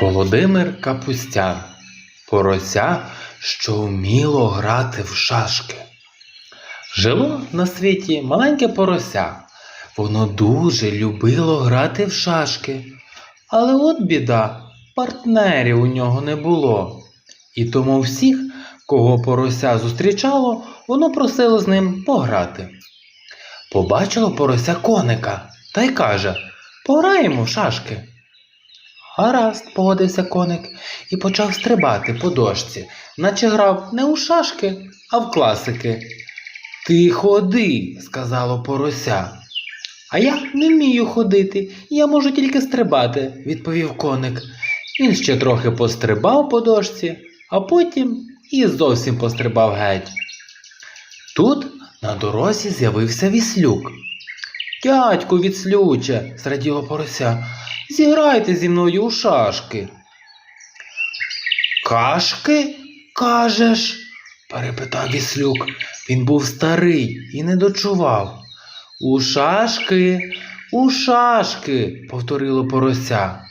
Володимир Капустян Порося, що вміло грати в шашки. Жило на світі маленьке порося. Воно дуже любило грати в шашки. Але от біда, партнерів у нього не було. І тому всіх, кого порося зустрічало, воно просило з ним пограти. Побачило порося коника та й каже Пограємо в шашки. Гаразд, погодився коник і почав стрибати по дошці, наче грав не у шашки, а в класики. Ти ходи, сказало порося. А я не вмію ходити, я можу тільки стрибати, відповів коник. Він ще трохи пострибав по дошці, а потім і зовсім пострибав геть. Тут на дорозі з'явився віслюк. Дядьку відслюче, зраділо порося, зіграйте зі мною у шашки. Кашки, кажеш? перепитав віслюк. Він був старий і не дочував. У шашки, у шашки, повторило порося.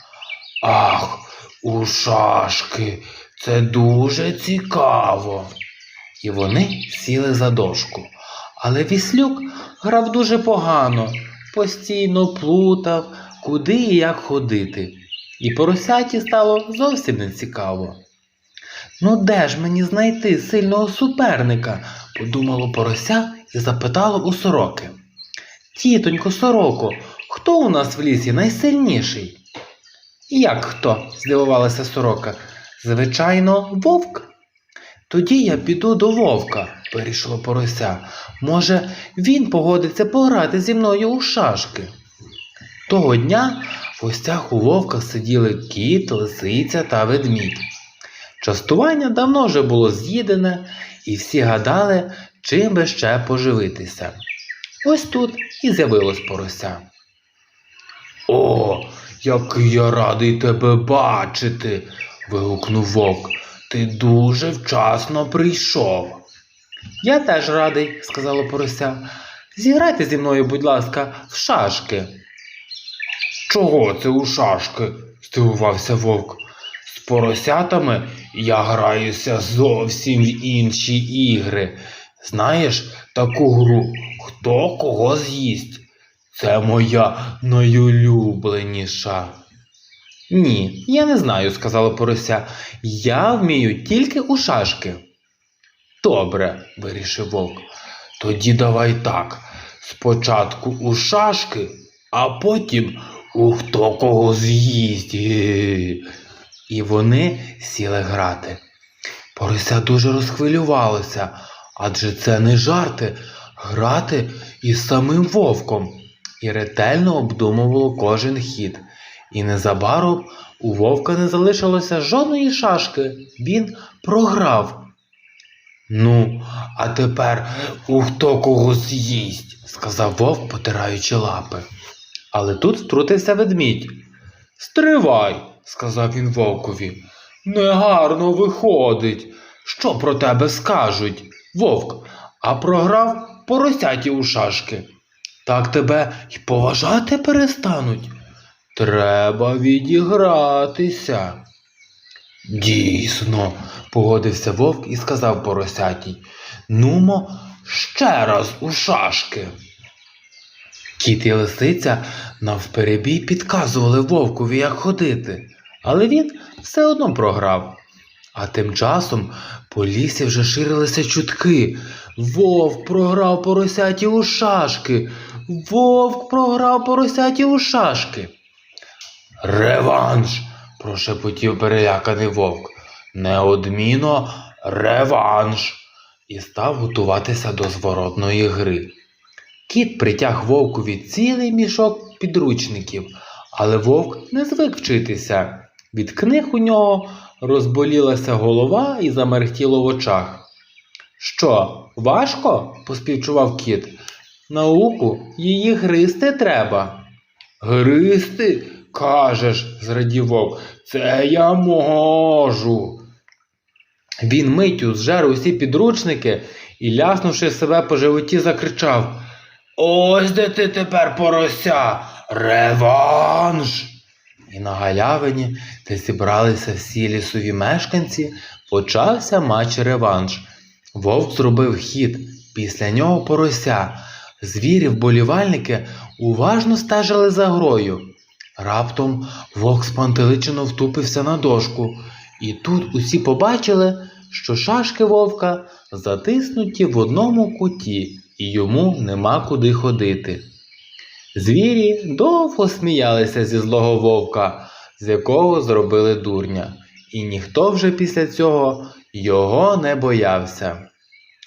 Ах, у шашки, це дуже цікаво. І вони сіли за дошку. Але віслюк грав дуже погано, постійно плутав, куди і як ходити. І поросяті стало зовсім не цікаво. Ну, де ж мені знайти сильного суперника? подумало порося і запитало у сороки. Тітонько сороко, хто у нас в лісі найсильніший? Як хто? здивувалася сорока. Звичайно, вовк. Тоді я піду до вовка, вирішила порося. Може, він погодиться пограти зі мною у шашки. Того дня в гостях у вовка сиділи кіт, лисиця та ведмідь. Частування давно вже було з'їдене, і всі гадали, чим би ще поживитися. Ось тут і з'явилось порося. О, який я радий тебе бачити. вигукнув вовк. Ти дуже вчасно прийшов. Я теж радий, сказала порося. Зіграйте зі мною, будь ласка, в шашки. Чого це у шашки? здивувався вовк. З поросятами я граюся зовсім в інші ігри. Знаєш таку гру Хто кого з'їсть? Це моя найулюбленіша. Ні, я не знаю, сказала порося. Я вмію тільки у шашки. Добре, вирішив вовк. Тоді давай так. Спочатку у шашки, а потім у хто кого з'їсть. І вони сіли грати. Порося дуже розхвилювалося, адже це не жарти грати із самим вовком і ретельно обдумувало кожен хід. І незабаром у вовка не залишилося жодної шашки. Він програв. Ну, а тепер у хто кого з'їсть, сказав вовк, потираючи лапи. Але тут втрутився ведмідь. Стривай, сказав він вовкові. Негарно виходить. Що про тебе скажуть? Вовк, а програв поросяті у шашки. Так тебе й поважати перестануть. Треба відігратися. Дійсно, погодився вовк і сказав поросятій. Нумо ще раз у шашки. Кіт і лисиця навперебій підказували вовкові, як ходити, але він все одно програв. А тим часом по лісі вже ширилися чутки. Вовк програв поросяті у шашки. Вовк програв поросяті у шашки. Реванш. прошепотів переляканий вовк. Неодмінно реванш. І став готуватися до зворотної гри. Кіт притяг вовкові цілий мішок підручників, але вовк не звик вчитися. Від книг у нього розболілася голова і замерехтіло в очах. Що, важко? поспівчував кіт. Науку її гристи треба. Гристи, кажеш, зрадів вовк, це я можу. Він миттю зжер усі підручники і, ляснувши себе по животі, закричав Ось де ти тепер порося, реванш. і на галявині, де зібралися всі лісові мешканці, почався матч-реванш. Вовк зробив хід, після нього порося. Звірі вболівальники уважно стежили за грою. Раптом вовк спантеличено втупився на дошку, і тут усі побачили, що шашки вовка затиснуті в одному куті, і йому нема куди ходити. Звірі довго сміялися зі злого вовка, з якого зробили дурня, і ніхто вже після цього його не боявся.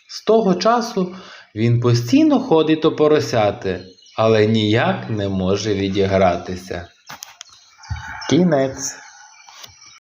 З того часу він постійно ходить до поросяти, але ніяк не може відігратися. Кінець.